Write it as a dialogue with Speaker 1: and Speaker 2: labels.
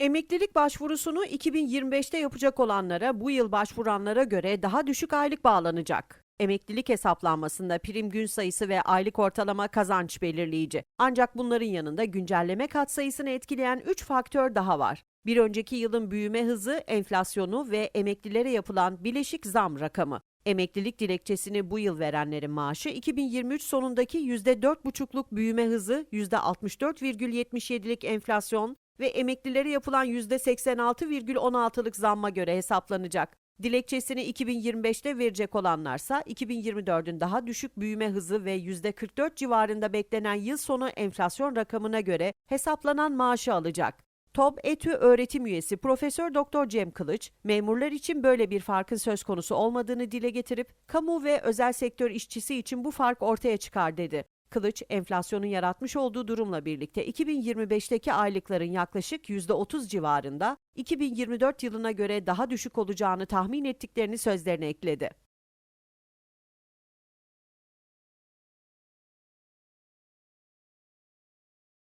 Speaker 1: Emeklilik başvurusunu 2025'te yapacak olanlara bu yıl başvuranlara göre daha düşük aylık bağlanacak. Emeklilik hesaplanmasında prim gün sayısı ve aylık ortalama kazanç belirleyici. Ancak bunların yanında güncelleme katsayısını etkileyen 3 faktör daha var. Bir önceki yılın büyüme hızı, enflasyonu ve emeklilere yapılan bileşik zam rakamı. Emeklilik dilekçesini bu yıl verenlerin maaşı 2023 sonundaki %4,5'luk büyüme hızı, %64,77'lik enflasyon ve emeklilere yapılan %86,16'lık zamma göre hesaplanacak. Dilekçesini 2025'te verecek olanlarsa 2024'ün daha düşük büyüme hızı ve %44 civarında beklenen yıl sonu enflasyon rakamına göre hesaplanan maaşı alacak. TOB ETÜ öğretim üyesi Profesör Doktor Cem Kılıç, memurlar için böyle bir farkın söz konusu olmadığını dile getirip kamu ve özel sektör işçisi için bu fark ortaya çıkar dedi. Kılıç, enflasyonun yaratmış olduğu durumla birlikte 2025'teki aylıkların yaklaşık %30 civarında, 2024 yılına göre daha düşük olacağını tahmin ettiklerini sözlerine ekledi.